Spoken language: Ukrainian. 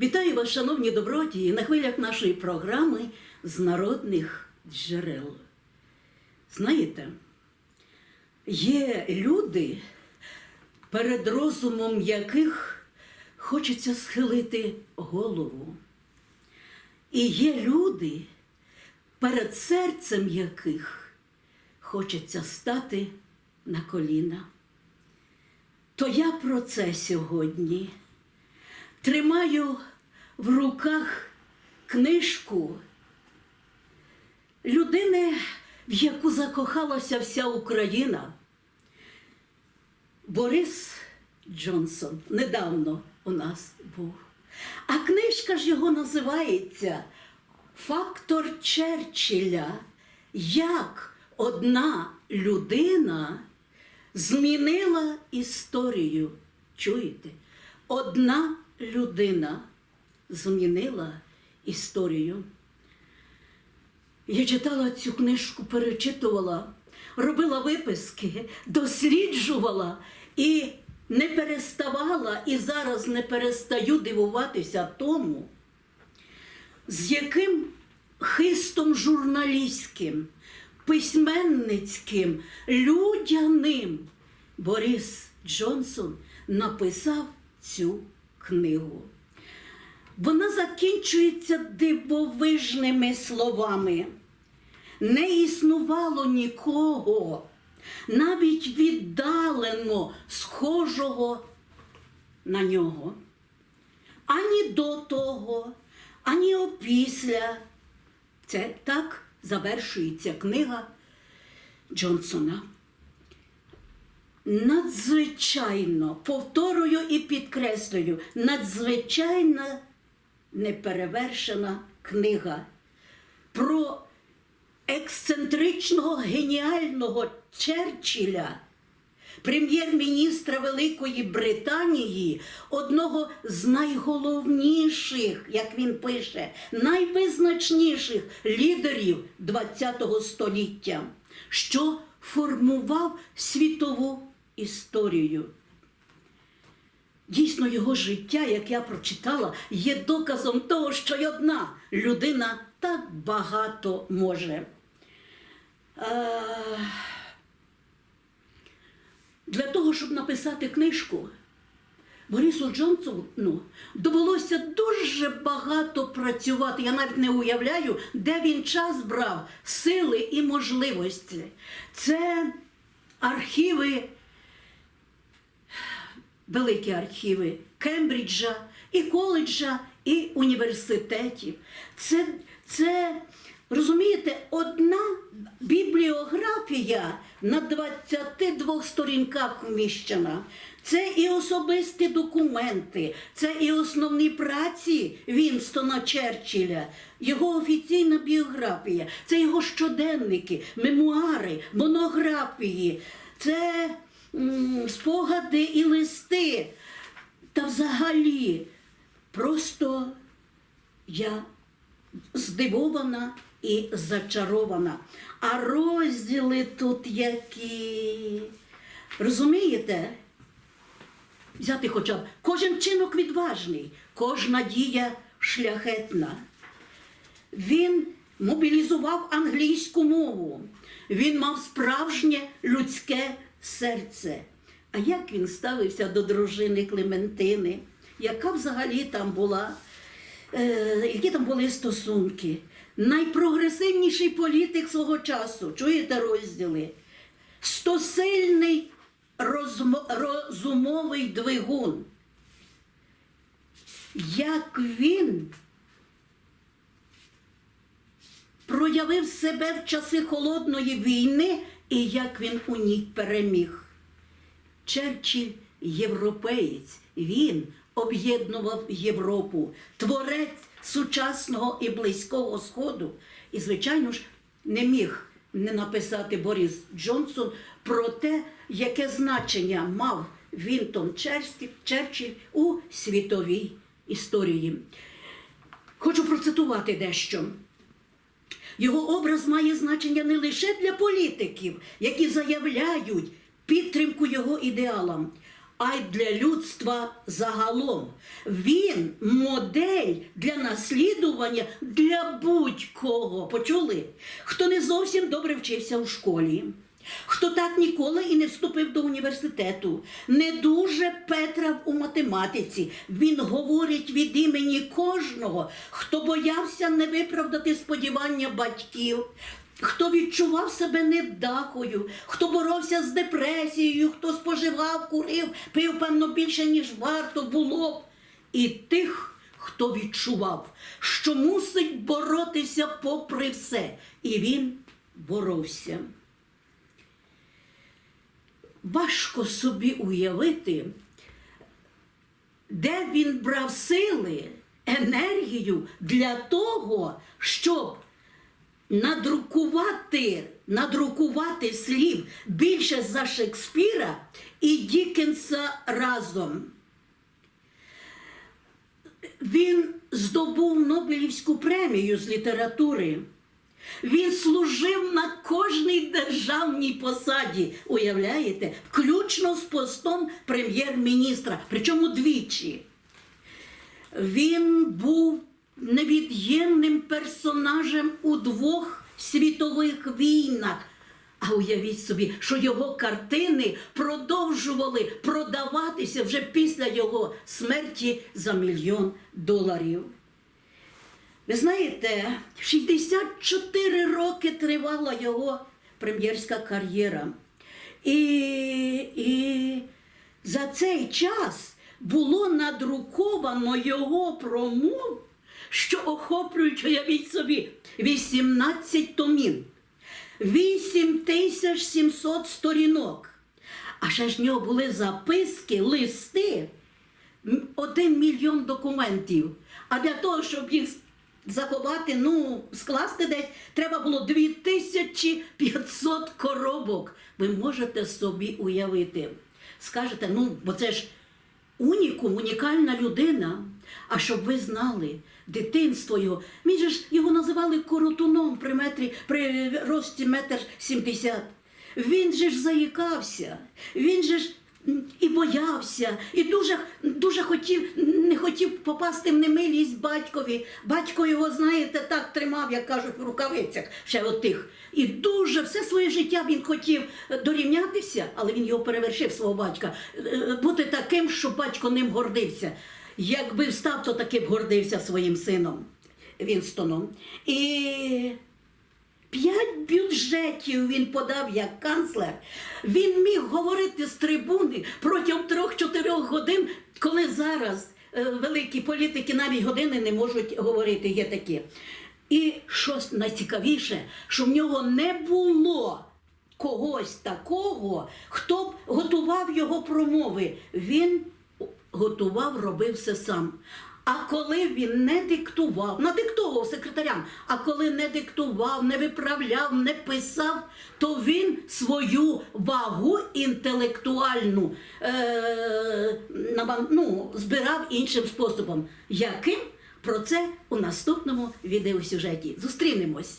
Вітаю вас, шановні добродії, на хвилях нашої програми з народних джерел. Знаєте, є люди, перед розумом яких хочеться схилити голову. І є люди, перед серцем яких хочеться стати на коліна. То я про це сьогодні тримаю в руках книжку людини, в яку закохалася вся Україна. Борис Джонсон недавно у нас був. А книжка ж його називається Фактор Черчилля. Як одна людина змінила історію. Чуєте? Одна людина змінила історію. Я читала цю книжку, перечитувала, робила виписки, досліджувала і не переставала, і зараз не перестаю дивуватися тому, з яким хистом журналістським, письменницьким, людяним Борис Джонсон написав цю книгу. Вона закінчується дивовижними словами. Не існувало нікого, навіть віддалено схожого на нього. Ані до того, ані опісля. Це так завершується книга Джонсона. Надзвичайно, повторюю і підкреслюю, надзвичайна неперевершена книга про ексцентричного геніального Черчилля, прем'єр-міністра Великої Британії, одного з найголовніших, як він пише, найвизначніших лідерів ХХ століття, що формував світову історію. Дійсно, його життя, як я прочитала, є доказом того, що й одна людина так багато може. Е, Для того, щоб написати книжку, Борису Джонсону довелося дуже багато працювати. Я навіть не уявляю, де він час брав, сили і можливості. Це архіви великі архіви Кембриджа, і коледжа, і університетів. Це, це розумієте, одна бібліографія на 22 сторінках вміщена. Це і особисті документи, це і основні праці Вінстона Черчилля, його офіційна біографія, це його щоденники, мемуари, монографії, це спогади і листи. Та взагалі просто я здивована і зачарована. А розділи тут які. Розумієте? Взяти хоча б кожен чинок відважний, кожна дія шляхетна. Він мобілізував англійську мову, він мав справжнє людське серце. А як він ставився до дружини Клементини? Яка взагалі там була, е, які там були стосунки? Найпрогресивніший політик свого часу, чуєте розділи? Стосильний розмо- розумовий двигун. Як він проявив себе в часи холодної війни і як він у ній переміг. Черчилль європеєць, він об'єднував Європу, творець сучасного і близького сходу. І, звичайно ж, не міг не написати Борис Джонсон про те, яке значення мав Вінтон Черчилль у світовій історії. Хочу процитувати дещо. Його образ має значення не лише для політиків, які заявляють підтримку його ідеалам, а й для людства загалом. Він модель для наслідування для будь-кого. Почули? Хто не зовсім добре вчився у школі. Хто так ніколи і не вступив до університету, не дуже Петра у математиці. Він говорить від імені кожного, хто боявся не виправдати сподівання батьків, хто відчував себе невдахою, хто боровся з депресією, хто споживав, курив, пив певно більше, ніж варто було б. І тих, хто відчував, що мусить боротися попри все. І він боровся. Важко собі уявити, де він брав сили, енергію для того, щоб надрукувати, надрукувати слів більше за Шекспіра і Дікенса разом. Він здобув Нобелівську премію з літератури. Він служив на кожній державній посаді, уявляєте, включно з постом прем'єр-міністра, причому двічі. Він був невід'ємним персонажем у двох світових війнах. А уявіть собі, що його картини продовжували продаватися вже після його смерті за мільйон доларів. Ви знаєте, 64 роки тривала його прем'єрська кар'єра. І, і за цей час було надруковано його промов, що охоплюють, уявіть собі, 18 томів, 8700 сторінок. А ще ж в нього були записки, листи, один мільйон документів. А для того, щоб їх заховати, ну, скласти десь, треба було 2500 коробок. Ви можете собі уявити. Скажете, ну, бо це ж унікум, унікальна людина. А щоб ви знали, дитинство його, він же ж його називали коротуном при метрі, при рості метр сімдесят. Він же ж заїкався, він же ж і боявся, і дуже, дуже хотів, не хотів попасти в немилість батькові. Батько його, знаєте, так тримав, як кажуть, в рукавицях ще отих. І дуже все своє життя він хотів дорівнятися, але він його перевершив свого батька, е, бути таким, щоб батько ним гордився. Якби встав, то таки б гордився своїм сином Вінстоном. І П'ять бюджетів він подав як канцлер. Він міг говорити з трибуни протягом трьох-чотирьох годин, коли зараз е, великі політики навіть години не можуть говорити, є такі. І що найцікавіше, що в нього не було когось такого, хто б готував його промови. Він готував, робив все сам. А коли він не диктував, надиктовував секретарям, а коли не диктував, не виправляв, не писав, то він свою вагу інтелектуальну е, ну, збирав іншим способом. Яким? Про це у наступному відеосюжеті. Зустрінемось!